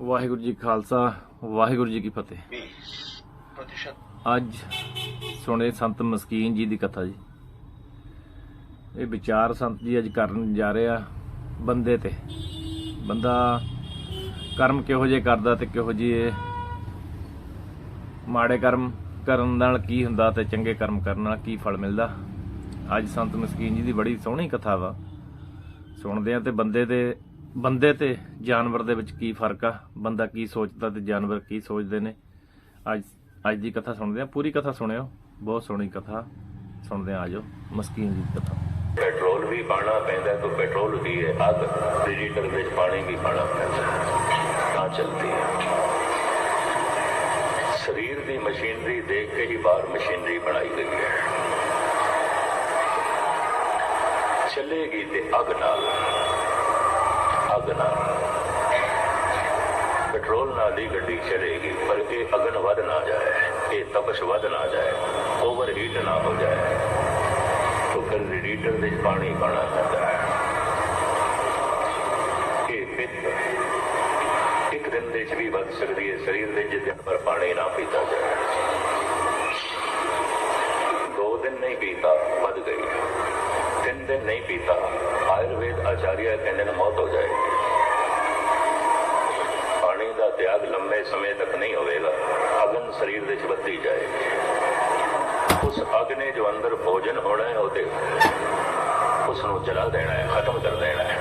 ਵਾਹਿਗੁਰੂ ਜੀ ਖਾਲਸਾ ਵਾਹਿਗੁਰੂ ਜੀ ਕੀ ਫਤਿਹ। 20% ਅੱਜ ਸੁਣੇ ਸੰਤ ਮਸਕੀਨ ਜੀ ਦੀ ਕਥਾ ਜੀ। ਇਹ ਵਿਚਾਰ ਸੰਤ ਜੀ ਅੱਜ ਕਰਨ ਜਾ ਰਹੇ ਆ ਬੰਦੇ ਤੇ। ਬੰਦਾ ਕਰਮ ਕਿਹੋ ਜਿਹੇ ਕਰਦਾ ਤੇ ਕਿਹੋ ਜਿਹੇ ਮਾੜੇ ਕਰਮ ਕਰਨ ਨਾਲ ਕੀ ਹੁੰਦਾ ਤੇ ਚੰਗੇ ਕਰਮ ਕਰਨ ਨਾਲ ਕੀ ਫਲ ਮਿਲਦਾ। ਅੱਜ ਸੰਤ ਮਸਕੀਨ ਜੀ ਦੀ ਬੜੀ ਸੋਹਣੀ ਕਥਾ ਵਾ। ਸੁਣਦੇ ਆ ਤੇ ਬੰਦੇ ਤੇ ਬੰਦੇ ਤੇ ਜਾਨਵਰ ਦੇ ਵਿੱਚ ਕੀ ਫ਼ਰਕ ਆ? ਬੰਦਾ ਕੀ ਸੋਚਦਾ ਤੇ ਜਾਨਵਰ ਕੀ ਸੋਚਦੇ ਨੇ? ਅੱਜ ਅੱਜ ਦੀ ਕਥਾ ਸੁਣਦੇ ਆ। ਪੂਰੀ ਕਥਾ ਸੁਣਿਓ। ਬਹੁਤ ਸੋਹਣੀ ਕਥਾ ਸੁਣਦੇ ਆ। ਆਜੋ ਮਸਕੀਨ ਦੀ ਕਥਾ। ਪੈਟਰੋਲ ਵੀ ਪਾਣਾ ਪੈਂਦਾ, ਤਾਂ ਪੈਟਰੋਲ ਵੀ ਹੈ। ਅੱਗ ਡਿਜੀਟਲ ਵਿੱਚ ਪਾਣੀ ਵੀ ਪਾਣਾ ਪੈਂਦਾ। ਤਾਂ ਚੱਲਦੀ ਹੈ। ਸਰੀਰ ਦੀ ਮਸ਼ੀਨਰੀ ਦੇਖ ਕੇ ਹੀ ਬਾਹਰ ਮਸ਼ੀਨਰੀ ਬਣਾਈ ਗਈ ਹੈ। ਚੱਲੇਗੀ ਤੇ ਅੱਗ ਨਾਲ। ਅੱਗ ਨਾ ਪੈਟਰੋਲ ਨਾਲ ਹੀ ਗੱਡੀ ਚਲੇਗੀ ਪਰ ਇਹ ਅਗਨ ਵੱਧ ਨਾ ਜਾਏ, ਇਹ ਤਪਸ਼ ਵੱਧ ਨਾ ਜਾਏ, ਓਵਰ ਹੀਟ ਨਾ ਹੋ ਜਾਏ। ਤੋਂ ਫਿਰ ਲੀਟਰ ਦੇ ਪਾਣੀ ਪਾਣਾ ਪੈਂਦਾ ਹੈ। ਇਹ ਪਿੱਤ ਇੱਕ ਦਿਨ ਦੇ ਚ ਵੀ ਵੱਧ ਸਕਦੀ ਹੈ, ਸਰੀਰ ਦੇ ਜਿਸ ਦਿਨ ਪਰ ਪਾਣੀ ਨਾ ਪੀਤਾ ਜਾਏ। ਦੋ ਦਿਨ ਨਹੀਂ ਪੀਤਾ, ਵੱਧ ਗਈ। ਤਿੰਨ ਦਿਨ ਨਹੀਂ ਪੀਤਾ ਆਯੁਰਵੇਦ ਆਚਾਰੀਆ ਕਹਿੰਦੇ ਨੇ ਮੌਤ ਹੋ ਜਾਏਗੀ ਪਾਣੀ ਦਾ ਤਿਆਗ ਲੰਮੇ ਸਮੇਂ ਤੱਕ ਨਹੀਂ ਹੋਵੇਗਾ ਅਗਨ ਸਰੀਰ ਦੇ ਚ ਵੱਧਦੀ ਜਾਏਗੀ ਉਸ ਅੱਗ ਨੇ ਜੋ ਅੰਦਰ ਭੋਜਨ ਹੋਣਾ ਹੈ ਉਹਦੇ ਉਸ ਨੂੰ ਜਲਾ ਦੇਣਾ ਹੈ ਖਤਮ ਕਰ ਦੇਣਾ ਹੈ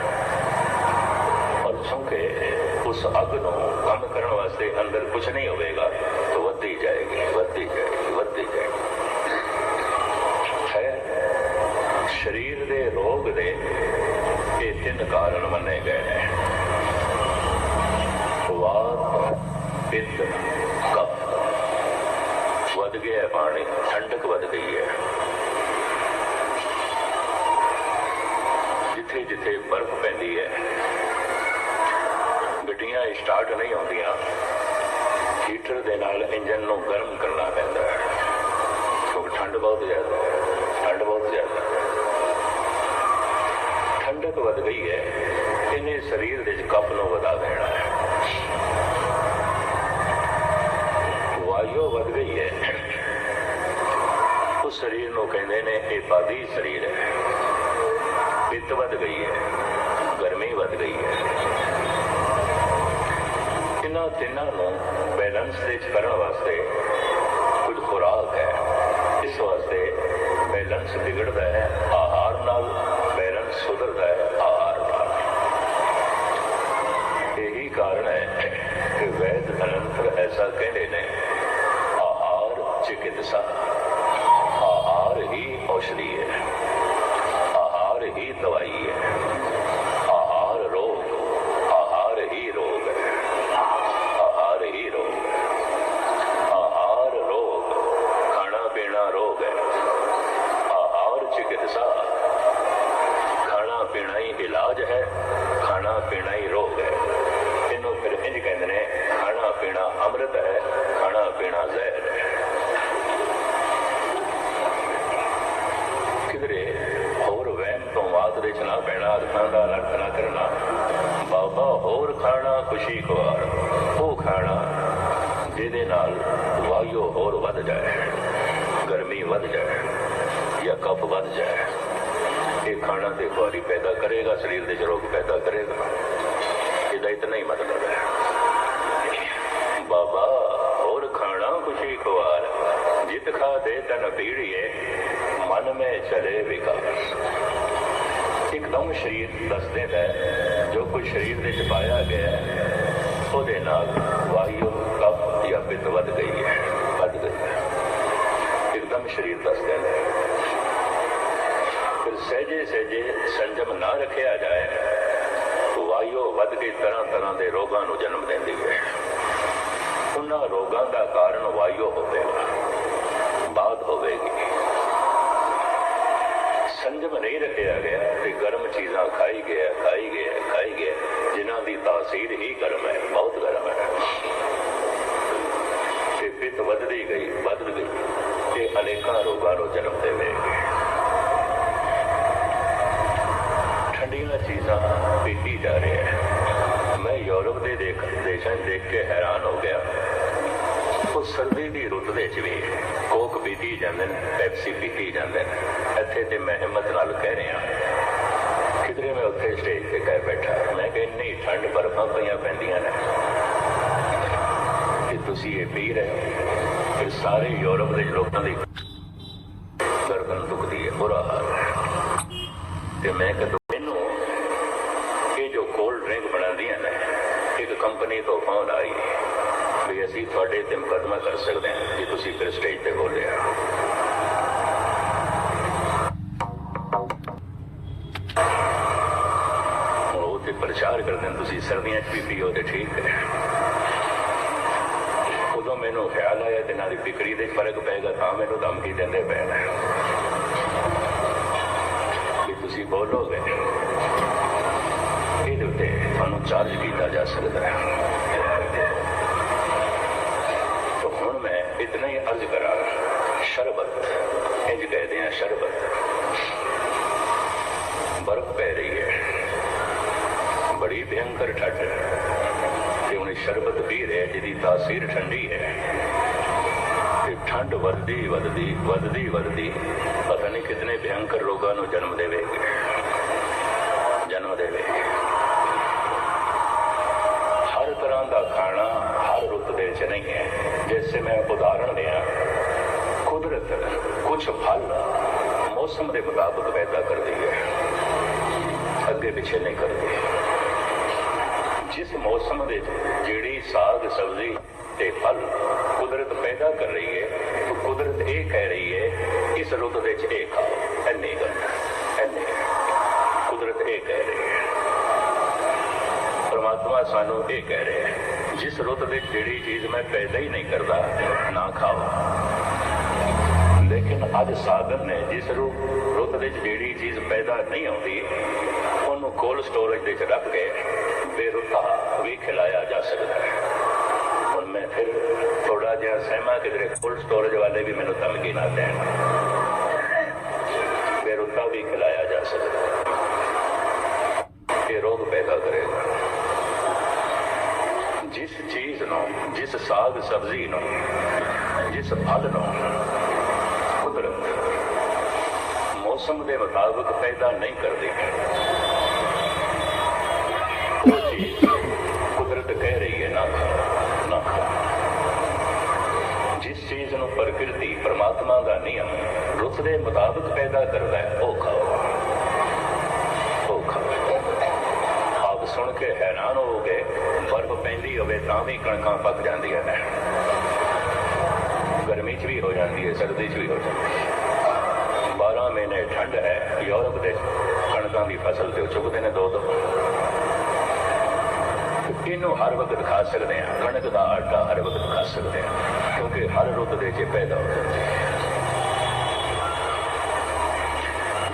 ਔਰ ਚੁੰਕੇ ਉਸ ਅੱਗ ਨੂੰ ਕੰਮ ਕਰਨ ਵਾਸਤੇ ਅੰਦਰ ਕੁਝ ਨਹੀਂ ਹੋਵੇਗਾ ਤਾਂ ਵੱਧਦੀ ਜਾਏਗੀ ਵੱਧਦੀ ਜਾਏਗੀ ਵੱਧਦੀ ਜਾਏਗੀ ਹੈ ਸਰੀਰ ਦੇ ਰੋਗ ਦੇ ਇਹ ਤਿੰਨ ਕਾਰਨ ਮੰਨੇ ਗਏ ਨੇ। ਵਾਤ ਪਿੱਤ, ਕਫ। ਵੱਧ ਗਿਆ ਪਾਣੀ, ਠੰਡਕ ਵੱਧ ਗਈ ਹੈ। ਜਿੱਥੇ ਜਿੱਥੇ ਬਰਫ਼ ਪੈਂਦੀ ਹੈ ਗੱਡੀਆਂ ਸਟਾਰਟ ਨਹੀਂ ਹੁੰਦੀਆਂ ਹੀਟਰ ਦੇ ਨਾਲ ਇੰਜਨ ਨੂੰ ਗਰਮ ਕਰਨਾ ਪੈਂਦਾ ਹੈ। ਕਿਉਂਕਿ ਠੰਡ ਬਹੁਤ ਜ਼ਿਆਦਾ ਹੈ, ਠੰਡ ਬਹੁਤ ਜ਼ਿਆਦਾ ਹੈ। ਠੰਡਕ ਵੱਧ ਗਈ ਹੈ, ਇਹਨੇ ਸਰੀਰ ਦੇ ਕੱਪ ਨੂੰ ਵਧਾ ਦੇਣਾ ਹੈ। ਵਾਯੂ ਵੱਧ ਗਈ ਹੈ। ਉਸ ਸਰੀਰ ਨੂੰ ਕਹਿੰਦੇ ਨੇ ਇਹ ਬਾਦੀ ਸਰੀਰ ਹੈ। ਪਿੱਤ ਵੱਧ ਗਈ ਹੈ, ਗਰਮੀ ਵੱਧ ਗਈ ਹੈ। ਇਹਨਾਂ ਤਿੰਨਾਂ ਨੂੰ ਬੈਲੈਂਸ ਦੇ ਵਿੱਚ ਕਰਨ ਵਾਸਤੇ ਕੁਝ ਖੁਰਾਕ ਹੈ ਇਸ ਵਾਸਤੇ ਬੈਲੈਂਸ ਵਿਗੜਦਾ ਹੈ ਆਹਾਰ ਨਾਲ ਬੈਲੈਂਸ ਸੁਧਰਦਾ ਹੈ ਆਹਾਰ ਨਾਲ ਇਹੀ ਕਾਰਨ ਹੈ ਕਿ ਵੈਦ ਅਨੰਤਰ ਐਸਾ ਕਹਿੰਦੇ ਨੇ ਆਹਾਰ ਚਿਕਿਤਸਾ ਆਹਾਰ ਹੀ ਔਸ਼ਧੀ ਹੈ ਆਹਾਰ ਹੀ ਦਵਾਈ ਹੈ ਆਹਾਰ ਰੋਗ ਆਹਾਰ ਹੀ ਰੋਗ ਹੈ ਆਹਾਰ ਹੀ ਰੋਗ ਹੈ ਆਹਾਰ ਰੋਗ ਖਾਣਾ ਪੀਣਾ ਰੋਗ ਹੈ ਆਹਾਰ ਚਿਕਿਤਸਾ ਖਾਣਾ ਪੀਣਾ ਹੀ ਇਲਾਜ ਹੈ ਖਾਣਾ ਪੀਣਾ ਹੀ ਰੋਗ ਹੈ ਇਹਨੂੰ ਫਿਰ ਇੰਜ ਕਹਿੰਦੇ ਨੇ ਖਾਣਾ ਪੀਣਾ ਅੰਮ੍ਰਿਤ ਹੈ ਖਾਣਾ ਪੀਣਾ ਜ਼ਹਿਰ ਹੈ ਕਿਧਰੇ ਹੋਰ ਵਹਿਮ ਤੋਂ ਬਾਅਦ ਵਿੱਚ ਨਾ ਪੈਣਾ ਅਰਥਾਂ ਦਾ ਅਰਥ ਨਾ ਕਰਨਾ ਬਾਬਾ ਹੋਰ ਖਾਣਾ ਖੁਸ਼ੀ ਖਵਾਰ ਉਹ ਖਾਣਾ ਜਿਹਦੇ ਨਾਲ ਵਾਯੂ ਹੋਰ ਵੱਧ ਜਾਏ ਗਰਮੀ ਵੱਧ ਜਾਏ ਜਾਂ ਕਫ ਵੱਧ ਜਾਏ ਇਹ ਖਾਣਾ ਤੇ ਖੁਆਰੀ ਪੈਦਾ ਕਰੇਗਾ ਸਰੀਰ ਦੇ ਚ ਰੋਗ ਪੈਦਾ ਕਰੇਗਾ ਇਹਦਾ ਇਤਨਾ ਹੀ ਮਤਲਬ ਹੈ ਬਾਬਾ ਹੋਰ ਖਾਣਾ ਖੁਸ਼ੀ ਖਵਾਰ ਜਿਤ ਖਾ ਦੇ ਤਨ ਪੀੜੀਏ ਮਨ ਮੇ ਚਲੇ ਵਿਕਾਸ ਇੱਕਦਮ ਸਰੀਰ ਦੱਸਦੇ ਦਿੰਦਾ ਹੈ ਜੋ ਕੁਝ ਸਰੀਰ ਵਿੱਚ ਪਾਇਆ ਗਿਆ ਉਹਦੇ ਨਾਲ ਵਾਯੂ ਕਫ ਜਾਂ ਪਿੱਤ ਵੱਧ ਗਈ ਹੈ ਵੱਧ ਗਈ ਹੈ ਇੱਕਦਮ ਸਰੀਰ ਦੱਸਦੇ ਦਿੰਦਾ ਹੈ ਫਿਰ ਸਹਿਜੇ ਸਹਿਜੇ ਸੰਜਮ ਨਾ ਰੱਖਿਆ ਜਾਏ ਵਾਯੂ ਵੱਧ ਕੇ ਤਰ੍ਹਾਂ ਤਰ੍ਹਾਂ ਦੇ ਰੋਗਾਂ ਨੂੰ ਜਨਮ ਦਿੰਦੀ ਹੈ ਉਹਨਾਂ ਰੋਗਾਂ ਦਾ ਕਾਰਨ ਵਾਯੂ ਹੋਵੇਗਾ ਹੋਵੇਗੀ। ਸੰਜਮ ਨਹੀਂ ਰੱਖਿਆ ਗਿਆ ਤੇ ਗਰਮ ਚੀਜ਼ਾਂ ਖਾਈ ਗਿਆ ਖਾਈ ਗਿਆ ਖਾਈ ਗਿਆ। ਜਿਨ੍ਹਾਂ ਦੀ ਤਾਸੀਰ ਹੀ ਗਰਮ ਹੈ, ਬਹੁਤ ਗਰਮ ਹੈ। ਤੇ ਪਿੱਤ ਵੱਧਦੀ ਗਈ, ਵੱਧ ਗਈ। ਤੇ ਅਨੇਕਾਂ ਰੋਗਾਂ ਨੂੰ ਜਨਮ ਦੇਵੇਗੀ ਠੰਡੀਆਂ ਚੀਜ਼ਾਂ ਪੀਤੀ ਜਾ ਰਹੀ ਹੈ। ਮੈਂ ਯੂਰਪ ਦੇ ਦੇਖ ਦੇਸ਼ਾਂ 'ਚ ਦੇਖ ਕੇ ਹੈਰਾਨ ਹੋ ਗਿਆ। ਉਹ ਸਰਦੀ ਦੀ ਰੁੱਤ ਦੇ ਵਿੱਚ ਵੀ। ਕੋਕ ਪੀਤੀ ਜਾਂਦੇ ਨੇ, ਪੈਪਸੀ ਪੀ ਜਾਂਦੇ ਨੇ। ਇੱਥੇ ਤੇ ਮੈਂ ਹਿੰਮਤ ਨਾਲ ਕਹਿ ਰਿਹਾ। ਕਿਧਰੇ ਮੈਂ ਉੱਥੇ ਸਟੇਜ ਤੇ ਕਹਿ ਬੈਠਾ। ਮੈਂ ਕਿ ਇੰਨੀ ਠੰਡ ਬਰਫਾਂ ਪਈਆਂ ਪੈਂਦੀਆਂ ਨੇ। ਕਿ ਤੁਸੀਂ ਇਹ ਪੀ ਰਹੇ ਹੋ। ਫਿਰ ਸਾਰੇ ਯੂਰਪ ਦੇ ਲੋਕਾਂ ਦੀ ਗਰਦਨ ਦੁਖਦੀ ਹੈ, ਬੁਰਾ ਹਾਲ ਹੈ। ਤੇ ਮੈਂ ਕਦੋਂ ਮੈਨੂੰ ਇਹ ਜੋ ਕੋਲਡ ਡਰਿੰਕ ਬਣਾਉਂਦੀਆਂ ਨੇ ਇੱਕ ਕੰਪਨੀ ਤੋਂ ਫੋਨ ਆਈ ਵੀ ਅਸੀਂ ਤੁਹਾਡੇ ਤੇ ਮੁਕੱਦਮਾ ਕਰ ਸਕਦੇ ਹਾਂ ਜੇ ਤੁਸੀਂ ਫਿਰ ਸਟੇਜ ਤੇ ਬੋਲਿਆ ਹੁਣ ਉਹ ਤੇ ਪ੍ਰਚਾਰ ਕਰਦੇ ਨੇ ਤੁਸੀਂ ਸਰਦੀਆਂ ਠੀਕ ਹੈ ਉਦੋਂ ਮੈਨੂੰ ਖਿਆਲ ਆਇਆ ਤੇ ਨਾਲ ਵਿਕਰੀ ਦੇ ਫ਼ਰਕ ਪਏਗਾ ਤਾਂ ਮੈਨੂੰ ਧਮਕੀ ਦਿੰਦੇ ਪਏ ਨੇ। ਤੁਸੀਂ ਬੋਲੋਗੇ। ਇਹਦੇ ਉੱਤੇ ਤੁਹਾਨੂੰ ਚਾਰਜ ਕੀਤਾ ਜਾ ਸਕਦਾ ਹੈ। ਤਾਂ ਹੁਣ ਮੈਂ ਇਤਨਾ ਹੀ ਅਰਜ਼ ਕਰਾਂ। ਸ਼ਰਬਤ, ਇੰਜ ਕਹਦੇ ਆ ਸ਼ਰਬਤ। ਬਰਫ਼ ਪੈ ਰਹੀ ਹੈ। ਬੜੀ ਭਿਆਨਕ ਠੰਡ ਤੇ ਉਹਨੇ ਸ਼ਰਬਤ ਪੀ ਰਿਹਾ ਜਿਹਦੀ ਤਾਸੀਰ ਠੰਡੀ ਹੈ। ਤੇ ਠੰਡ ਵੱਧਦੀ ਵੱਧਦੀ ਵੱਧਦੀ ਵੱਧਦੀ। ਪਤਾ ਨਹੀਂ ਕਿਤਨੇ ਭਿਆਨਕ ਰੋਗਾਂ ਨੂੰ ਜਨਮ ਦੇਵੇਗੀ ਜਨਮ ਦੇਵੇਗੀ ਹਰ ਤਰ੍ਹਾਂ ਦਾ ਖਾਣਾ ਹਰ ਰੁੱਤ ਦੇ ਵਿੱਚ ਨਹੀਂ ਹੈ। ਜੈਸੇ ਮੈਂ ਉਦਾਹਰਣ ਦਿਆਂ। ਕੁਦਰਤ ਕੁਝ ਫਲ ਮੌਸਮ ਦੇ ਮੁਤਾਬਕ ਪੈਦਾ ਕਰਦੀ ਹੈ। ਅੱਗੇ ਪਿੱਛੇ ਨਹੀਂ ਕਰਦੀ। ਜਿਸ ਮੌਸਮ ਦੇ ਵਿੱਚ ਜਿਹੜੀ ਸਾਗ ਸਬਜ਼ੀ ਤੇ ਫਲ ਕੁਦਰਤ ਪੈਦਾ ਕਰ ਰਹੀ ਹੈ ਤਾਂ ਕੁਦਰਤ ਇਹ ਕਹਿ ਰਹੀ ਹੈ ਇਸ ਰੁੱਤ ਦੇ ਵਿੱਚ ਇਹ ਖਾਓ। ਐਨੀ ਗੱਲ ਐਨੀ ਕੁਦਰਤ ਇਹ ਕਹਿ ਰਹੀ ਹੈ। ਪਰਮਾਤਮਾ ਸਾਨੂੰ ਇਹ ਕਹਿ ਰਿਹਾ ਹੈ, ਜਿਸ ਰੁੱਤ ਦੇ ਜਿਹੜੀ ਚੀਜ਼ ਮੈਂ ਪੈਦਾ ਹੀ ਨਹੀਂ ਕਰਦਾ, ਨਾ ਖਾਓ। ਲੇਕਿਨ ਅੱਜ ਸਾਧਨ ਨੇ ਜਿਸ ਰੂ, ਰੁੱਤ ਵਿੱਚ ਜਿਹੜੀ ਚੀਜ਼ ਪੈਦਾ ਨਹੀਂ ਆਉਂਦੀ, ਉਹਨੂੰ ਕੋਲਡ ਸਟੋਰੇਜ ਦੇ ਵਿੱਚ ਰੱਖ ਕੇ ਬੇਰੁੱਤਾ ਵੀ ਖਿਲਾਇਆ ਜਾ ਸਕਦਾ ਹੈ। ਹੁਣ ਮੈਂ ਫਿਰ ਥੋੜਾ ਜਿਹਾ ਸਹਿਮਾ ਕਿਧਰੇ ਕੋਲਡ ਸਟੋਰੇਜ ਵਾਲੇ ਵੀ ਮੈਨੂੰ ਧਮਕੀ ਨਾ ਦੇਣ ਬੇਰੁੱਤਾ ਵੀ ਖਿਲਾਇਆ ਜਾ ਸਕਦਾ ਇਹ ਰੋਗ ਪੈਦਾ ਕਰੇਗਾ। ਜਿਸ ਚੀਜ਼ ਨੂੰ, ਜਿਸ ਸਾਗ ਸਬਜ਼ੀ ਨੂੰ, ਜਿਸ ਫਲ ਨੂੰ ਕੁਦਰਤ ਮੌਸਮ ਦੇ ਮੁਤਾਬਕ ਪੈਦਾ ਨਹੀਂ ਕਰਦੀ ਉਹ ਕਹਿ ਰਹੀ ਹੈ ਨਾ ਖਾਓ, ਨਾ ਖਾਓ। ਜਿਸ ਚੀਜ਼ ਨੂੰ ਪ੍ਰਕਿਰਤੀ ਪ੍ਰਮਾਤਮਾ ਦਾ ਨਿਯਮ ਰੁੱਤ ਦੇ ਮੁਤਾਬਕ ਪੈਦਾ ਕਰਦਾ ਹੈ ਉਹ ਖਾਓ। ਉਹ ਖਾਓ। ਆਪ ਸੁਣ ਕੇ ਹੈਰਾਨ ਹੋ ਹੋਗੇ ਬਰਫ਼ ਪੈਂਦੀ ਹੋਵੇ ਤਾਂ ਵੀ ਕਣਕਾਂ ਪੱਕ ਜਾਂਦੀਆਂ ਨੇ। ਗਰਮੀ 'ਚ ਵੀ ਹੋ ਜਾਂਦੀ ਹੈ ਸਰਦੀ 'ਚ ਵੀ ਹੋ ਜਾਂਦੀ ਹੈ। 12 ਮਹੀਨੇ ਠੰਡ ਹੈ ਯੂਰਪ ਦੇ ਕਣਕਾਂ ਦੀ ਫਸਲ ਤੇ ਉਹ ਚੁਗਦੇ ਨੇ ਦੋ ਦੋ। ਇਹਨੂੰ ਹਰ ਵਕਤ ਖਾ ਸਕਦੇ ਹਾਂ। ਕਣਕ ਦਾ ਆਟਾ ਹਰ ਵਕਤ ਖਾ ਸਕਦੇ ਹਾਂ, ਕਿਉਂਕਿ ਹਰ ਰੁੱਤ ਦੇ 'ਚ ਪੈਦਾ ਹੋ ਜਾਂਦਾ ਹੈ।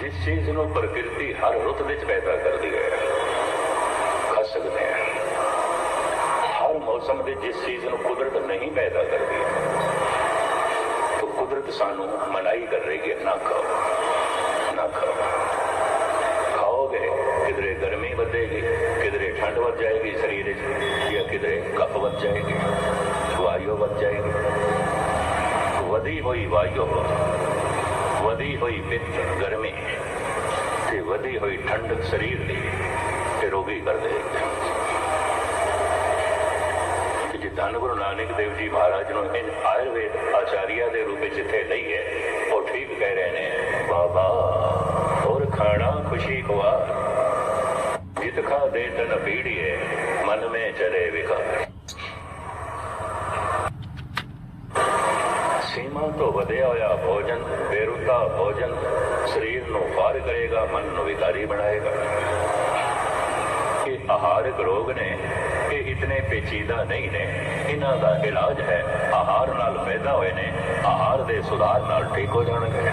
ਜਿਸ ਚੀਜ਼ ਨੂੰ ਪ੍ਰਕਿਰਤੀ ਹਰ ਰੁੱਤ ਵਿੱਚ ਪੈਦਾ ਕਰਦੀ ਹੈ ਖਾ ਸਕਦੇ ਹਾਂ। ਹਰ ਮੌਸਮ ਦੇ ਜਿਸ ਚੀਜ਼ ਨੂੰ ਕੁਦਰਤ ਨਹੀਂ ਪੈਦਾ ਕਰਦੀ ਤਾਂ ਕੁਦਰਤ ਸਾਨੂੰ ਮਨਾਈ ਕਰ ਰਹੀ ਹੈ। ਨਾ ਖਾਓ ਨਾ ਖਾਓ। ਖਾਓਗੇ, ਕਿਧਰੇ ਗਰਮੀ ਵਧੇਗੀ, ਕਿਧਰੇ ਠੰਡ ਵੱਧ ਜਾਏਗੀ, ਸਰੀਰ ਵਿੱਚ ਜਾਂ ਕਿਧਰੇ ਕਫ ਵੱਧ ਜਾਏਗੀ ਵਾਯੂ ਵੱਧ ਜਾਏਗੀ। ਵਧੀ ਹੋਈ ਵਾਯੂ ਵਧੀ ਹੋਈ ਪਿੱਤ, ਗਰਮੀ ਤੇ ਵਧੀ ਹੋਈ ਠੰਡਕ ਸਰੀਰ ਦੀ ਤੇ ਰੋਗੀ ਕਰ ਦੇਗੀ ਜੇ ਧੰਨ ਗੁਰੂ ਨਾਨਕ ਦੇਵ ਜੀ ਮਹਾਰਾਜ ਨੂੰ ਇਹ ਆਯੁਰਵੇਦ ਆਚਾਰੀਆ ਦੇ ਰੂਪ ਵਿੱਚ ਇੱਥੇ ਲਈ ਹੈ, ਉਹ ਠੀਕ ਕਹਿ ਰਹੇ ਨੇ, ਬਾਬਾ, ਹੋਰ ਖਾਣਾ ਖੁਸ਼ੀ ਖਵਾ। ਜਿਤ ਦੇ ਤਨ ਪੀੜੀਏ, ਮਨ ਮੇ ਚਲੇ ਵਿਕਾਰ ਸੀਮਾ ਤੋਂ ਵਧਿਆ ਹੋਇਆ ਭੋਜਨ, ਬੇਰੁੱਤਾ ਭੋਜਨ, ਸਰੀਰ ਨੂੰ ਫਾਰ ਕਰੇਗਾ, ਮਨ ਨੂੰ ਵਿਕਾਰੀ ਬਣਾਏਗਾ। ਇਹ ਆਹਾਰਕ ਰੋਗ ਨੇ, ਇਹ ਇਤਨੇ ਪੇਚੀਦਾ ਨਹੀਂ ਨੇ। ਇਹਨਾਂ ਦਾ ਇਲਾਜ ਹੈ, ਆਹਾਰ ਨਾਲ ਪੈਦਾ ਹੋਏ ਨੇ, ਆਹਾਰ ਦੇ ਸੁਧਾਰ ਨਾਲ ਠੀਕ ਹੋ ਜਾਣਗੇ।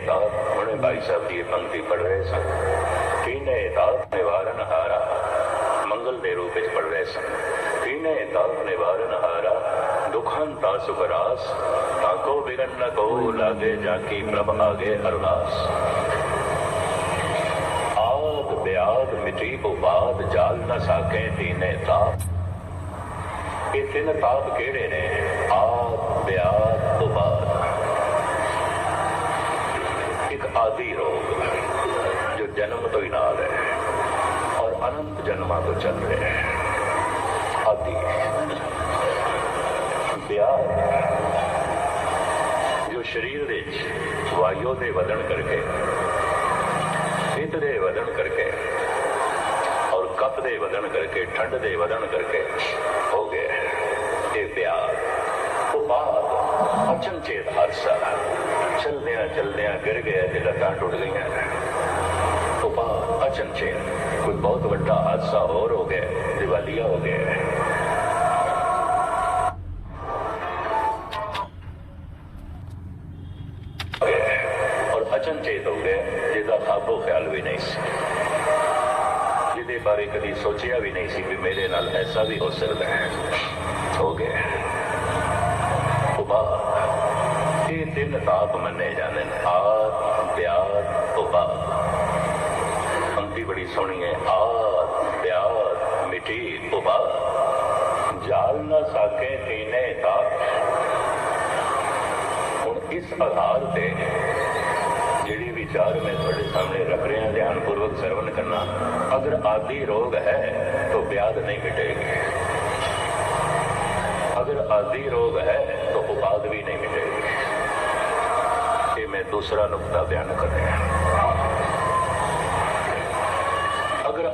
ਤੀਨੇ ਤਾਪ ਹੁਣੇ ਭਾਈ ਸਾਹਿਬ ਦੀ ਇਹ ਪੰਕਤੀ ਪੜ ਰਹੇ ਸਨ ਤੀਨੇ ਤਾਪ ਨਿਵਾਰਨ ਹਾਰਾ ਮੰਗਲ ਦੇ ਰੂਪ ਵਿੱਚ ਪੜ ਰਹੇ ਸਨ ਤੀਨੇ ਤਾਪ ਨਿਵਾਰਨ ਹਾਰਾ ਦੁਖੰਤਾ ਸੁਖਰਾਸ ਤਾਕੋ ਵਿਗਨ ਨ ਕੋ ਲਾਗੇ ਜਾਕੀ ਪ੍ਰਭ ਆਗੇ ਅਰਦਾਸ ਆਦ ਬਿਆਦ ਮਿਟੀ ਉਬਾਦ ਜਾਲ ਨ ਸਾਕੇ ਤੀਨੇ ਤਾਪ ਇਹ ਤਿੰਨ ਤਾਪ ਕਿਹੜੇ ਨੇ ਆਦ ਬਿਆਦ ਉਬਾਦ ਇੱਕ ਆਦੀ ਰੋਗ ਜੋ ਜਨਮ ਤੋਂ ਹੀ ਨਾਲ ਹੈ ਔਰ ਅਨੰਤ ਜਨਮਾਂ ਤੋਂ ਚੱਲ ਰਿਹਾ ਹੈ ਆਦੀ ਬਿਆਦ ਜੋ ਸਰੀਰ ਵਿੱਚ ਵਾਯੂ ਦੇ ਵਧਣ ਕਰਕੇ ਹਿੱਤ ਦੇ ਵਧਣ ਕਰਕੇ ਔਰ ਕਪ ਦੇ ਵਧਣ ਕਰਕੇ ਠੰਡ ਦੇ ਵਧਣ ਕਰਕੇ ਹੋ ਗਏ ਇਹ ਪਿਆਰ ਉਹ ਬਾਅਦ ਅਚਨਚੇਤ ਹਾਦਸਾ ਚਲਦਿਆਂ ਚਲਦਿਆਂ ਗਿਰ ਗਿਆ ਤੇ ਲੱਤਾਂ ਟੁੱਟ ਗਈਆਂ ਉਹ ਬਾਅਦ ਅਚਨਚੇਤ ਕੋਈ ਬਹੁਤ ਵੱਡਾ ਹਾਦਸਾ ਹੋਰ ਹੋ ਗਿਆ ਦਿਵਾਲੀਆ ਹੋ ਗਿਆ ਔਰ ਅਚਨਚੇਤ ਹੋ ਗਏ ਜਿਹਦਾ ਖਾਬੋ ਖਿਆਲ ਵੀ ਨਹੀਂ ਸੀ ਜਿਹਦੇ ਬਾਰੇ ਕਦੀ ਸੋਚਿਆ ਵੀ ਨਹੀਂ ਸੀ ਕਿ ਮੇਰੇ ਨਾਲ ਐਸਾ ਵੀ ਹੋ ਸਕਦਾ ਹੈ ਹੋ ਗਿਆ ਉਬਾ ਇਹ ਤਿੰਨ ਤਾਪ ਮੰਨੇ ਜਾਂਦੇ ਨੇ ਆਦ ਪਿਆਰ ਅੰਤੀ ਬੜੀ ਸੋਹਣੀ ਹੈ ਆਦ ਪਿਆਰ ਮਿੱਟੀ ਉਬਾ ਜਾਲ ਨਾ ਸਾਕੇ ਤੀਨੇ ਤਾਪ ਹੁਣ ਇਸ ਆਧਾਰ ਤੇ ਜਿਹੜੀ ਵਿਚਾਰ ਮੈਂ ਤੁਹਾਡੇ ਸਾਹਮਣੇ ਰੱਖ ਰਿਹਾ ਧਿਆਨਪੂਰਵਕ ਸਰਵਨ ਕਰਨਾ ਅਗਰ ਆਦੀ ਰੋਗ ਹੈ तो ब्याद नहीं मिटेगी अगर आदि रोग है तो उपाद भी नहीं मिटेगी ये मैं दूसरा नुकता बयान कर रहा अगर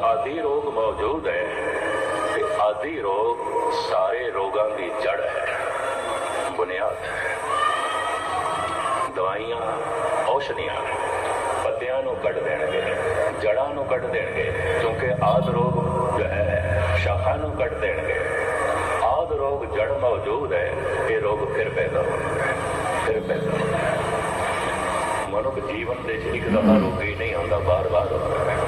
ਆਦੀ ਰੋਗ ਮੌਜੂਦ ਹੈ ਤੇ ਆਦੀ ਰੋਗ ਸਾਰੇ ਰੋਗਾਂ ਦੀ ਜੜ ਹੈ। ਬੁਨਿਆਦ ਦਵਾਈਆਂ, ਔਸ਼ਧੀਆਂ ਪੱਤਿਆਂ ਨੂੰ ਕੱਢ ਦੇਣਗੇ, ਜੜਾਂ ਨੂੰ ਕੱਢ ਦੇਣਗੇ, ਕਿਉਂਕਿ ਆਦ ਰੋਗ ਜੋ ਹੈ, ਸ਼ਾਖਾ ਨੂੰ ਕੱਢ ਦੇਣਗੇ। ਆਦ ਰੋਗ ਜੜ ਮੌਜੂਦ ਹੈ, ਇਹ ਰੋਗ ਫਿਰ ਪੈਦਾ ਹੋਣਾ ਫਿਰ ਪੈਦਾ ਹੋਣਾ ਮਨੁੱਖ ਜੀਵਨ ਦੇ ਇੱਕ ਦਫਾ ਰੋਗੀ ਨਹੀਂ ਹੁੰਦਾ ਬਾਰ-ਬਾਰ ਹੁੰਦਾ ਹੈ।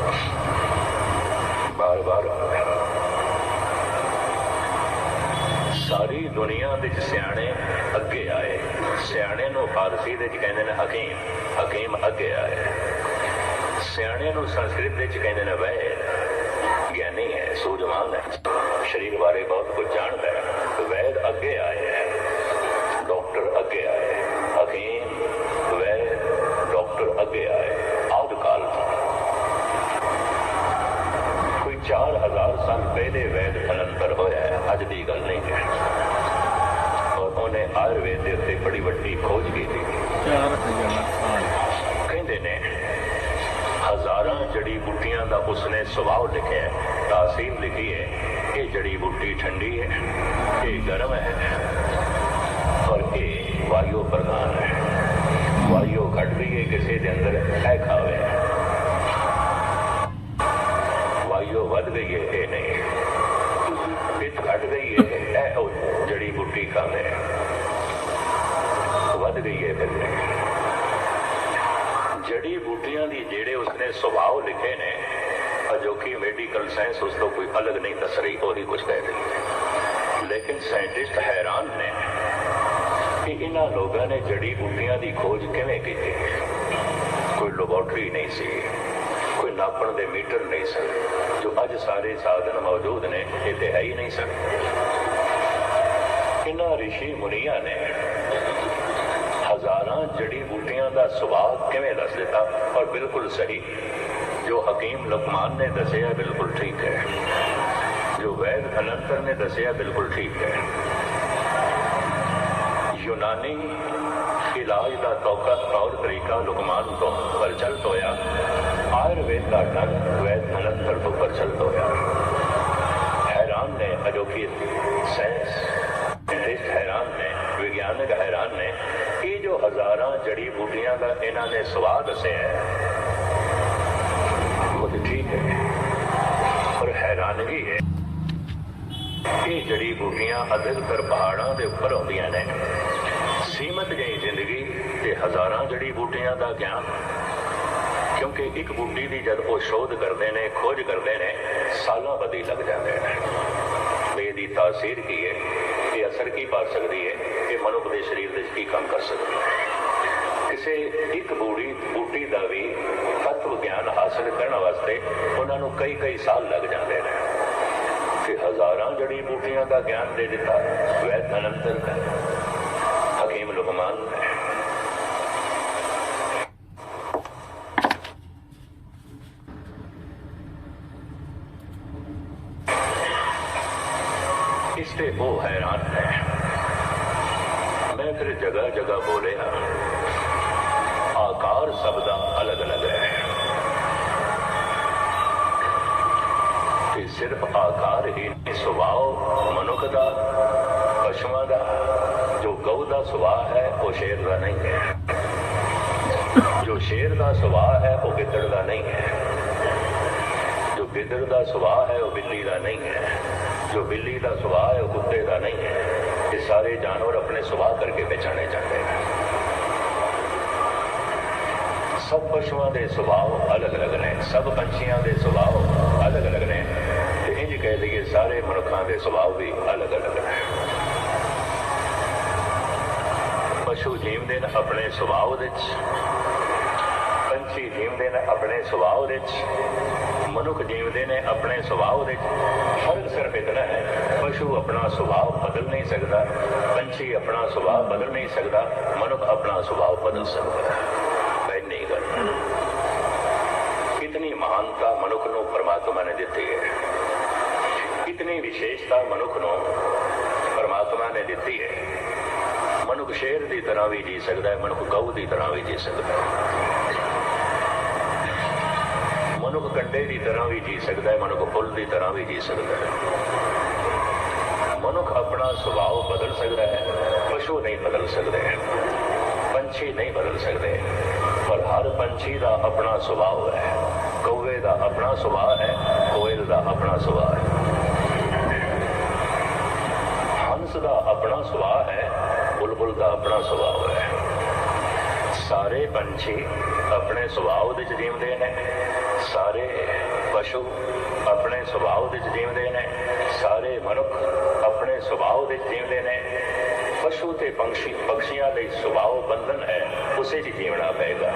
ਬਾਰ-ਬਾਰ ਸਾਰੀ ਦੁਨੀਆ ਦੇ ਸਿਆਣੇ ਅੱਗੇ ਆਏ। ਸਿਆਣੇ ਨੂੰ ਫਾਰਸੀ ਦੇ ਵਿੱਚ ਕਹਿੰਦੇ ਨੇ ਹਕੀਮ। ਹਕੀਮ ਅੱਗੇ ਆਏ। ਸਿਆਣੇ ਨੂੰ ਸੰਸਕ੍ਰਿਤ ਦੇ ਵਿੱਚ ਕਹਿੰਦੇ ਨੇ ਵੈਦ ਗਿਆਨੀ ਹੈ, ਸੂਝਵਾਨ ਹੈ। ਸਰੀਰ ਬਾਰੇ ਬਹੁਤ ਕੁਝ ਜਾਣਦਾ ਹੈ। ਵੈਦ ਅੱਗੇ ਆਏ ਹੈ ਡਾਕਟਰ ਅੱਗੇ ਆਏ ਹਕੀਮ ਵੈਦ ਡਾਕਟਰ ਅੱਗੇ ਆਏ ਆਦ ਕਾਲ ਤੋਂ ਕੋਈ 4000 ਸਾਲ ਪਹਿਲੇ ਵੈਦ ਕਲੰਤਰ ਹੋਇਆ ਹੈ ਅੱਜ ਦੀ ਗੱਲ ਨਹੀਂ ਹੈ। ਔਰ ਉਹਨੇ ਆਯੁਰਵੇਦ ਦੇ ਉੱਤੇ ਬੜੀ ਵੱਡੀ ਖੋਜ ਕੀਤੀ। 4000 ਸਾਲ। ਕਹਿੰਦੇ ਨੇ ਹਜ਼ਾਰਾਂ ਜੜੀ ਬੂਟੀਆਂ ਦਾ ਉਸਨੇ ਸੁਭਾਅ ਲਿਖਿਆ ਹੈ ਤਾਸੀਰ ਲਿਖੀ ਹੈ ਇਹ ਜੜੀ ਬੂਟੀ ਠੰਡੀ ਹੈ ਇਹ ਗਰਮ ਹੈ ਔਰ ਇਹ ਵਾਯੂ ਪ੍ਰਧਾਨ ਹੈ। ਵਾਯੂ ਘਟ ਗਈ ਹੈ ਕਿਸੇ ਦੇ ਅੰਦਰ ਇਹ ਖਾਵੇ। ਵਾਯੂ ਵੱਧ ਗਈ ਹੈ ਇਹ ਨਹੀਂ ਪਿੱਤ ਘਟ ਗਈ ਹੈ ਇਹ ਉਹ ਜੜੀ ਬੂਟੀ ਵੱਧ ਗਈ ਹੈ ਫਿਰ। ਜੜੀ ਬੂਟੀਆਂ ਦੀ ਜਿਹੜੇ ਉਸਨੇ ਸੁਭਾਅ ਲਿਖੇ ਨੇ, ਅਜੋਕੀ ਮੈਡੀਕਲ ਸਾਇੰਸ ਉਸ ਤੋਂ ਕੋਈ ਅਲੱਗ ਨਹੀਂ ਦੱਸ ਰਹੀ, ਉਹੀ ਕੁਝ ਕਹਿ ਰਹੀ ਹੈ। ਲੇਕਿਨ ਸਾਇੰਟਿਸਟ ਹੈਰਾਨ ਨੇ ਕਿ ਇਹਨਾਂ ਲੋਕਾਂ ਨੇ ਜੜੀ ਬੂਟੀਆਂ ਦੀ ਖੋਜ ਕਿਵੇਂ ਕੀਤੀ। ਕੋਈ ਲੈਬੋਰਟਰੀ ਨਹੀਂ ਸੀ, ਕੋਈ ਨਾਪਣ ਦੇ ਮੀਟਰ ਨਹੀਂ ਸਨ, ਜੋ ਅੱਜ ਸਾਰੇ ਸਾਧਨ ਮੌਜੂਦ ਨੇ, ਇਹ ਤੇ ਹੈ ਹੀ ਨਹੀਂ ਸਨ। سنا رشی منیاں نے ہزاراں جڑی بوٹیاں دا سباق کیویں دس دیتا اور بالکل صحیح جو حکیم لقمان نے دسیا بالکل ٹھیک ہے، جو وید انتر نے دسیا بالکل ٹھیک ہے۔ یونانی علاج دا توقع طور طریقہ لقمان تو پرچلت ہویا، آیوروید دا ڈر وید انتر تو پرچلت ہویا۔ حیران نے اجوکیت ਨਾਨਕ ਹੈਰਾਨ ਨੇ ਇਹ ਜੋ ਹਜ਼ਾਰਾਂ ਜੜੀ ਬੂਟੀਆਂ ਦਾ ਇਹਨਾਂ ਨੇ ਸਵਾਦ ਦੱਸਿਆ ਹੈ, ਉਹ ਠੀਕ ਹੈ, ਪਰ ਹੈਰਾਨਗੀ ਹੈ ਇਹ ਜੜੀ ਬੂਟੀਆਂ ਅਧਿਕਤਰ ਪਹਾੜਾਂ ਦੇ ਉੱਪਰ ਆਉਂਦੀਆਂ ਨੇ। ਸੀਮਤ ਗਈ ਜ਼ਿੰਦਗੀ ਤੇ ਹਜ਼ਾਰਾਂ ਜੜੀ ਬੂਟੀਆਂ ਦਾ ਗਿਆਨ, ਕਿਉਂਕਿ ਇੱਕ ਬੂਟੀ ਦੀ ਜਦ ਉਹ ਸ਼ੋਧ ਕਰਦੇ ਨੇ, ਖੋਜ ਕਰਦੇ ਨੇ, ਸਾਲਾਂ ਬਦੀ ਲੱਗ ਜਾਂਦੇ ਨੇ। ਇਹਦੀ ਤਾਸੀਰ ਕੀ ਹੈ? ਅਸਰ ਕੀ ਪਾ ਸਕਦੀ ਹੈ ਇਹ ਮਨੁੱਖ ਦੇ ਸਰੀਰ ਵਿੱਚ ਕੀ ਕੰਮ ਕਰ ਸਕਦੀ ਹੈ? ਕਿਸੇ ਇੱਕ ਬੂੜੀ, ਬੂਟੀ ਦਾ ਵੀ ਤत्व ਗਿਆਨ ਹਾਸਲ ਕਰਨ ਵਾਸਤੇ ਉਹਨਾਂ ਨੂੰ ਕਈ ਕਈ ਸਾਲ ਲੱਗ ਜਾਂਦੇ ਨੇ। ਤੇ ਹਜ਼ਾਰਾਂ ਜੜੀ ਬੂਟੀਆਂ ਦਾ ਗਿਆਨ ਦੇ ਦਿੱਤਾ। ਵੈਦ ਅਨੰਤਰ ਹੈ। ਹਕੀਮ ਲੁਕਮਾਨ ਨੇ ਇਸ ਤੇ ਉਹ ਹੈਰਾਨ ਹੈ। ਮੈਂ ਫਿਰ ਜਗ੍ਹਾ ਜਗ੍ਹਾ ਬੋਲਿਆ, ਆਕਾਰ ਸਭ ਦਾ ਅਲੱਗ ਅਲੱਗ ਹੈ। ਤੇ ਸਿਰਫ ਆਕਾਰ ਹੀ ਨਹੀਂ, ਸੁਭਾਅ ਮਨੁੱਖ ਦਾ, ਪਸ਼ੂਆਂ ਦਾ, ਜੋ ਗਊ ਦਾ ਸੁਭਾਅ ਹੈ, ਉਹ ਸ਼ੇਰ ਦਾ ਨਹੀਂ ਹੈ। ਜੋ ਸ਼ੇਰ ਦਾ ਸੁਭਾਅ ਹੈ, ਉਹ ਗਿੱਦੜ ਦਾ ਨਹੀਂ ਦਾ ਸੁਭਾਅ ਹੈ, ਉਹ ਬਿੱਲੀ ਦਾ ਨਹੀਂ ਹੈ। ਜੋ ਬਿੱਲੀ ਦਾ ਸੁਭਾਅ ਹੈ, ਉਹ ਕੁੱਤੇ ਦਾ ਨਹੀਂ ਹੈ। ਇਹ ਸਾਰੇ ਜਾਨਵਰ ਆਪਣੇ ਸੁਭਾਅ ਕਰਕੇ ਪਛਾਣੇ ਜਾਂਦੇ ਨੇ। ਸਭ ਪਸ਼ੂਆਂ ਦੇ ਸੁਭਾਅ ਅਲੱਗ-ਅਲੱਗ ਨੇ। ਸਭ ਪੰਛੀਆਂ ਦੇ ਸੁਭਾਅ ਅਲੱਗ-ਅਲੱਗ ਨੇ। ਤੇ ਇੰਜ ਕਹਿ ਲਈਏ ਸਾਰੇ ਮਨੁੱਖਾਂ ਦੇ ਸੁਭਾਅ ਵੀ ਅਲੱਗ-ਅਲੱਗ ਨੇ। ਪਸ਼ੂ ਜੀਵਦੇ ਨੇ ਆਪਣੇ ਸੁਭਾਅ ਵਿੱਚ। ਪੰਛੀ ਜੀਵਦੇ ਨੇ ਆਪਣੇ ਸੁਭਾਅ ਵਿੱਚ। ਮਨੁੱਖ ਜੀਵਦੇ ਨੇ ਆਪਣੇ ਸੁਭਾਅ ਦੇ ਫ਼ਰਕ ਸਿਰਫ ਇਤਨਾ ਹੈ, ਪਸ਼ੂ ਆਪਣਾ ਸੁਭਾਅ ਬਦਲ ਨਹੀਂ ਸਕਦਾ, ਪੰਛੀ ਆਪਣਾ ਸੁਭਾਅ ਬਦਲ ਨਹੀਂ ਸਕਦਾ, ਮਨੁੱਖ ਆਪਣਾ ਸੁਭਾਅ ਬਦਲ ਸਕਦਾ ਹੈ। ਇੰਨੀ ਗੱਲ ਇਤਨੀ ਮਹਾਨਤਾ ਮਨੁੱਖ ਨੂੰ ਪਰਮਾਤਮਾ ਨੇ ਦਿੱਤੀ ਹੈ। ਕਿਤਨੀ ਵਿਸ਼ੇਸ਼ਤਾ ਮਨੁੱਖ ਨੂੰ ਪਰਮਾਤਮਾ ਨੇ ਦਿੱਤੀ ਹੈ। ਮਨੁੱਖ ਸ਼ੇਰ ਦੀ ਤਰ੍ਹਾਂ ਵੀ ਜੀ ਸਕਦਾ ਹੈ, ਮਨੁੱਖ ਗਊ ਦੀ ਤਰ੍ਹਾਂ ਵੀ ਜੀ ਸਕਦਾ ਹੈ। ਮਨੁੱਖ ਕੰਡੇ ਦੀ ਤਰ੍ਹਾਂ ਵੀ ਜੀ ਸਕਦਾ ਹੈ, ਮਨੁੱਖ ਫੁੱਲ ਦੀ ਤਰ੍ਹਾਂ ਵੀ ਜੀ ਸਕਦਾ ਹੈ। ਮਨੁੱਖ ਆਪਣਾ ਸੁਭਾਅ ਬਦਲ ਸਕਦਾ ਹੈ, ਪਸ਼ੂ ਨਹੀਂ ਬਦਲ ਸਕਦੇ, ਪੰਛੀ ਨਹੀਂ ਬਦਲ ਸਕਦੇ, ਪਰ ਹਰ ਪੰਛੀ ਦਾ ਆਪਣਾ ਸੁਭਾਅ ਹੈ। ਕੌਵੇ ਦਾ ਆਪਣਾ ਸੁਭਾਅ ਹੈ, ਕੋਇਲ ਦਾ ਆਪਣਾ ਸੁਭਾਅ ਹੈ। ਹੰਸ ਦਾ ਆਪਣਾ ਸੁਭਾਅ ਹੈ, ਬੁਲਬੁਲ ਦਾ ਆਪਣਾ ਸੁਭਾਅ ਹੈ। ਸਾਰੇ ਪੰਛੀ ਆਪਣੇ ਸੁਭਾਅ ਵਿੱਚ ਜੀਵਦੇ ਨੇ। ਸਾਰੇ ਪਸ਼ੂ ਆਪਣੇ ਸੁਭਾਅ ਵਿੱਚ ਜੀਵਦੇ ਨੇ, ਸਾਰੇ ਮਨੁੱਖ ਆਪਣੇ ਸੁਭਾਅ ਵਿੱਚ ਜੀਵਦੇ ਨੇ। ਪਸ਼ੂ ਤੇ ਪੰਛੀ, ਪੰਛੀਆਂ ਲਈ ਸੁਭਾਅ ਬੰਧਨ ਹੈ, ਉਸੇ 'ਚ ਜੀਵਣਾ ਪਏਗਾ।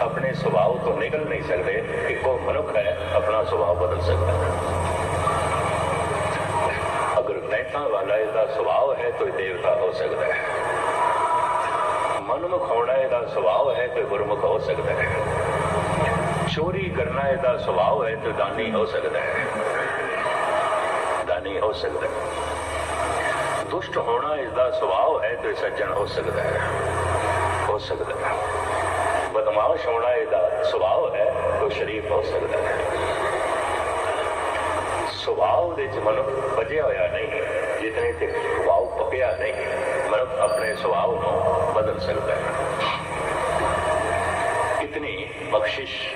ਆਪਣੇ ਸੁਭਾਅ ਤੋਂ ਨਿਕਲ ਨਹੀਂ ਸਕਦੇ, ਇੱਕੋ ਮਨੁੱਖ ਹੈ, ਆਪਣਾ ਸੁਭਾਅ ਬਦਲ ਸਕਦਾ ਹੈ। ਅਗਰ ਨੈਤਾਂ ਵਾਲਾ ਇਹਦਾ ਸੁਭਾਅ ਹੈ, ਤਾਂ ਦੇਵਤਾ ਹੋ ਸਕਦਾ ਹੈ। ਮਨਮੁਖ ਹੋਣਾ ਇਹਦਾ ਸੁਭਾਅ ਹੈ, ਤੇ ਗੁਰਮੁਖ ਹੋ ਸਕਦਾ ਹੈ। ਚੋਰੀ ਕਰਨਾ ਇਹਦਾ ਸੁਭਾਅ ਹੈ ਤੇ ਦਾਨੀ ਹੋ ਸਕਦਾ ਹੈ। ਦਾਨੀ ਹੋ ਸਕਦਾ ਹੈ। ਦੁਸ਼ਟ ਹੋਣਾ ਇਸਦਾ ਸੁਭਾਅ ਹੈ ਤੇ ਸੱਜਣ ਹੋ ਸਕਦਾ ਹੈ। ਹੋ ਸਕਦਾ ਹੈ। ਬਦਮਾਸ਼ ਹੋਣਾ ਇਹਦਾ ਸੁਭਾਅ ਹੈ ਤਾਂ ਸ਼ਰੀਫ ਹੋ ਸਕਦਾ ਹੈ। ਸੁਭਾਅ ਦੇ ਵਿੱਚ ਮਨੁੱਖ ਬਜਿਆ ਹੋਇਆ ਨਹੀਂ, ਜਿਤਨੇ ਤੇ ਸੁਭਾਅ ਪੱਕਿਆ ਨਹੀਂ, ਮਨੁੱਖ ਆਪਣੇ ਸੁਭਾਅ ਨੂੰ ਬਦਲ ਸਕਦਾ ਹੈ। ਇਤਨੀ ਬਖਸ਼ਿਸ਼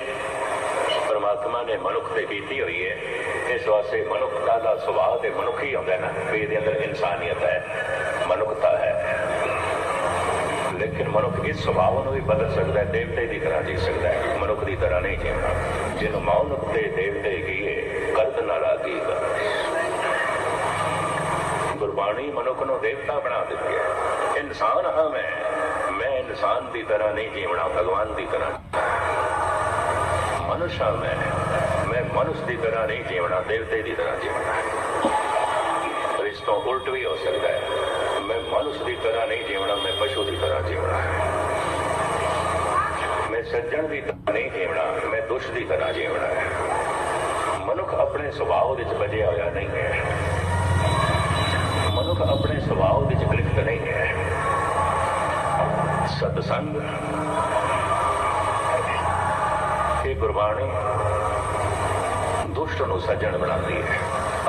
ਪਰਮਾਤਮਾ ਨੇ ਮਨੁੱਖ ਤੇ ਕੀਤੀ ਹੋਈ ਹੈ। ਇਸ ਵਾਸਤੇ ਮਨੁੱਖਤਾ ਦਾ ਸੁਭਾਅ ਤੇ ਮਨੁੱਖੀ ਹੁੰਦਾ ਨਾ, ਵੀ ਇਹਦੇ ਅੰਦਰ ਇਨਸਾਨੀਅਤ ਹੈ, ਮਨੁੱਖਤਾ ਹੈ। ਲੇਕਿਨ ਮਨੁੱਖ ਇਸ ਸੁਭਾਅ ਨੂੰ ਵੀ ਬਦਲ ਸਕਦਾ ਹੈ, ਦੇਵਤੇ ਦੀ ਤਰ੍ਹਾਂ ਜੀ ਸਕਦਾ ਹੈ। ਮਨੁੱਖ ਦੀ ਤਰ੍ਹਾਂ ਨਹੀਂ ਜੀਵਣਾ ਜਿਹਨੂੰ ਮੌਨਕ ਤੇ ਦੇਵਤੇ ਕੀਏ ਕਰਦ ਨਾ ਲਾਗੀ ਗੁਰਬਾਣੀ ਮਨੁੱਖ ਨੂੰ ਦੇਵਤਾ ਬਣਾ ਦਿੱਤੀ ਹੈ। ਇਨਸਾਨ ਹਾਂ ਮੈਂ ਮੈਂ ਇਨਸਾਨ ਦੀ ਤਰ੍ਹਾਂ ਨਹੀਂ ਜੀਵਣਾ, ਭਗਵਾਨ ਦੀ ਤਰ੍ਹਾਂ। ਮਨੁੱਖ ਹਾਂ। ਮੈਂ ਮੈਂ ਮਨੁੱਖ ਦੀ ਤਰ੍ਹਾਂ ਨਹੀਂ ਜੀਵਣਾ, ਦੇਵਤੇ ਦੀ ਤਰ੍ਹਾਂ ਜੀਵਣਾ। ਪਰ ਇਸ ਉਲਟ ਵੀ ਹੋ ਸਕਦਾ ਹੈ। ਮੈਂ ਮਨੁੱਖ ਦੀ ਤਰ੍ਹਾਂ ਨਹੀਂ ਜੀਵਣਾ, ਮੈਂ ਪਸ਼ੂ ਦੀ ਤਰ੍ਹਾਂ ਜੀਵਣਾ। ਮੈਂ ਸੱਜਣ ਦੀ ਤਰ੍ਹਾਂ ਨਹੀਂ ਜੀਵਣਾ, ਮੈਂ ਦੁਸ਼ਟ ਦੀ ਤਰ੍ਹਾਂ ਜੀਵਣਾ ਹੈ। ਮਨੁੱਖ ਆਪਣੇ ਸੁਭਾਅ ਵਿੱਚ ਬਜਿਆ ਹੋਇਆ ਨਹੀਂ ਹੈ। ਮਨੁੱਖ ਆਪਣੇ ਸੁਭਾਅ ਵਿੱਚ ਗ੍ਰਿਫਤ ਨਹੀਂ ਹੈ। ਸਤਸੰਗ ਗੁਰਬਾਣੀ ਦੁਸ਼ਟ ਨੂੰ ਸੱਜਣ ਬਣਾਉਂਦੀ ਹੈ।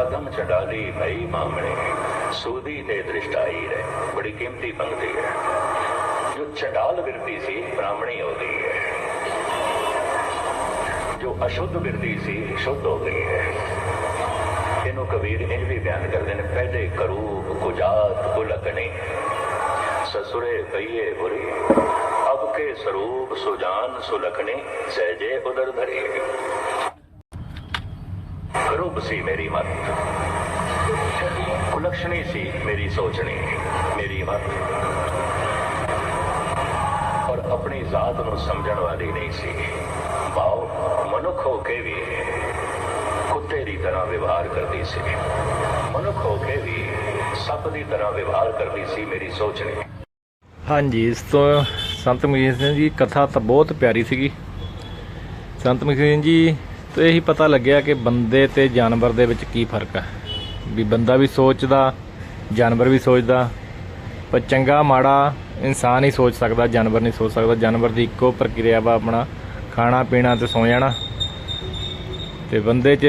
ਅਦਮ ਚੰਡਾਲੀ ਭਈ ਮਾਮਣੇ, ਸੂਦੀ ਤੇ ਦ੍ਰਿਸ਼ਟਾਈ ਹੈ ਬੜੀ ਕੀਮਤੀ ਪੰਕਤੀ ਹੈ। ਜੋ ਚੰਡਾਲ ਵਿਰਤੀ ਸੀ, ਬ੍ਰਾਹਮਣੀ ਹੋ ਗਈ ਹੈ। ਜੋ ਅਸ਼ੁੱਧ ਵਿਰਤੀ ਸੀ, ਸ਼ੁੱਧ ਹੋ ਗਈ ਹੈ। ਇਹਨੂੰ ਕਬੀਰ ਇਹ ਵੀ ਬਿਆਨ ਕਰਦੇ ਨੇ, ਪਹਿਲੇ ਕਰੂਪ ਕੁਜਾਤ ਉਲਕਣੀ ਸਸੁਰੇ ਪਈਏ ਬੁਰੀ ਸਰੂਪ ਸੁਜਾਨ ਸੁਲਖਨੇ ਸਹਜੇ ਉਦਰ ਧਰੇ। ਰੂਪ ਸੀ ਮੇਰੀ ਮਤ। ਕੁਲਕਸ਼ਣੀ ਸੀ ਮੇਰੀ ਸੋਚਣੀ, ਮੇਰੀ ਮਤ। ਔਰ ਆਪਣੀ ਜ਼ਾਤ ਨੂੰ ਸਮਝਣ ਵਾਲੀ ਨਹੀਂ ਸੀ। ਭਾਵ ਮਨੁੱਖ ਹੋ ਕੇ ਵੀ ਕੁੱਤੇ ਦੀ ਤਰ੍ਹਾਂ ਵਿਵਹਾਰ ਕਰਦੀ ਸੀ। ਮਨੁੱਖ ਹੋ ਕੇ ਵੀ ਸੱਪ ਦੀ ਤਰ੍ਹਾਂ ਵਿਵਹਾਰ ਕਰਦੀ ਸੀ ਮੇਰੀ ਸੋਚਣੀ। ਹਾਂਜੀ, ਇਸ ਤੋਂ ਸੰਤ ਮਹੀਨ ਸਿੰਘ ਜੀ, ਕਥਾ ਤਾਂ ਬਹੁਤ ਪਿਆਰੀ ਸੀਗੀ। ਸੰਤ ਮਹੀਨ ਸਿੰਘ ਜੀ, ਤੋਂ ਇਹੀ ਪਤਾ ਲੱਗਿਆ ਕਿ ਬੰਦੇ ਤੇ ਜਾਨਵਰ ਦੇ ਵਿੱਚ ਕੀ ਫ਼ਰਕ ਹੈ ਵੀ ਬੰਦਾ ਵੀ ਸੋਚਦਾ, ਜਾਨਵਰ ਵੀ ਸੋਚਦਾ, ਪਰ ਚੰਗਾ, ਮਾੜਾ ਇਨਸਾਨ ਹੀ ਸੋਚ ਸਕਦਾ, ਜਾਨਵਰ ਨਹੀਂ ਸੋਚ ਸਕਦਾ। ਜਾਨਵਰ ਦੀ ਇੱਕੋ ਪ੍ਰਕਿਰਿਆ ਵਾ ਆਪਣਾ, ਖਾਣਾ, ਪੀਣਾ ਤੇ ਸੌ ਜਾਣਾ। ਤੇ ਬੰਦੇ 'ਚ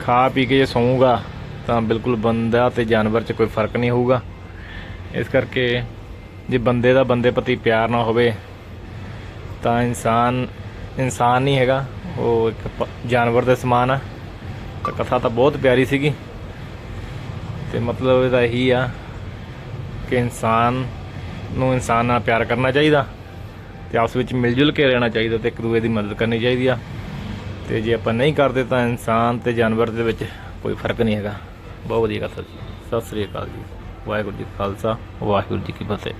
ਖਾ ਪੀ ਕੇ ਜੇ ਸੌਂਗਾ ਤਾਂ ਬਿਲਕੁਲ ਬੰਦਾ ਤੇ ਜਾਨਵਰ 'ਚ ਕੋਈ ਫ਼ਰਕ ਨਹੀਂ ਹੋਊਗਾ। ਇਸ ਕਰਕੇ ਜੇ ਬੰਦੇ ਦਾ ਬੰਦੇ ਪ੍ਰਤੀ ਪਿਆਰ ਨਾ ਹੋਵੇ, ਤਾਂ ਇਨਸਾਨ ਇਨਸਾਨ ਨਹੀਂ ਹੈਗਾ। ਉਹ ਇੱਕ ਜਾਨਵਰ ਦੇ ਸਮਾਨ ਆ। ਤਾਂ ਕਥਾ ਤਾਂ ਬਹੁਤ ਪਿਆਰੀ ਸੀਗੀ। ਤੇ ਮਤਲਬ ਇਹਦਾ ਇਹੀ ਆ ਕਿ ਇਨਸਾਨ ਨੂੰ ਇਨਸਾਨ ਨਾਲ ਪਿਆਰ ਕਰਨਾ ਚਾਹੀਦਾ ਤੇ ਆਪਸ ਵਿੱਚ ਮਿਲ ਜੁਲ ਕੇ ਰਹਿਣਾ ਚਾਹੀਦਾ ਤੇ ਇੱਕ ਦੂਜੇ ਦੀ ਮਦਦ ਕਰਨੀ ਚਾਹੀਦੀ ਆ। ਤੇ ਜੇ ਆਪਾਂ ਨਹੀਂ ਕਰਦੇ ਤਾਂ ਇਨਸਾਨ ਤੇ ਜਾਨਵਰ ਦੇ ਵਿੱਚ ਕੋਈ ਫ਼ਰਕ ਨਹੀਂ ਹੈਗਾ। ਬਹੁਤ ਵਧੀਆ ਕਥਾ ਜੀ। ਸਤਿ ਸ੍ਰੀ ਅਕਾਲ ਜੀ। ਵਾਹਿਗੁਰੂ ਜੀ ਖਾਲਸਾ, ਵਾਹਿਗੁਰੂ ਜੀ ਕੀ ਫਤਿਹ।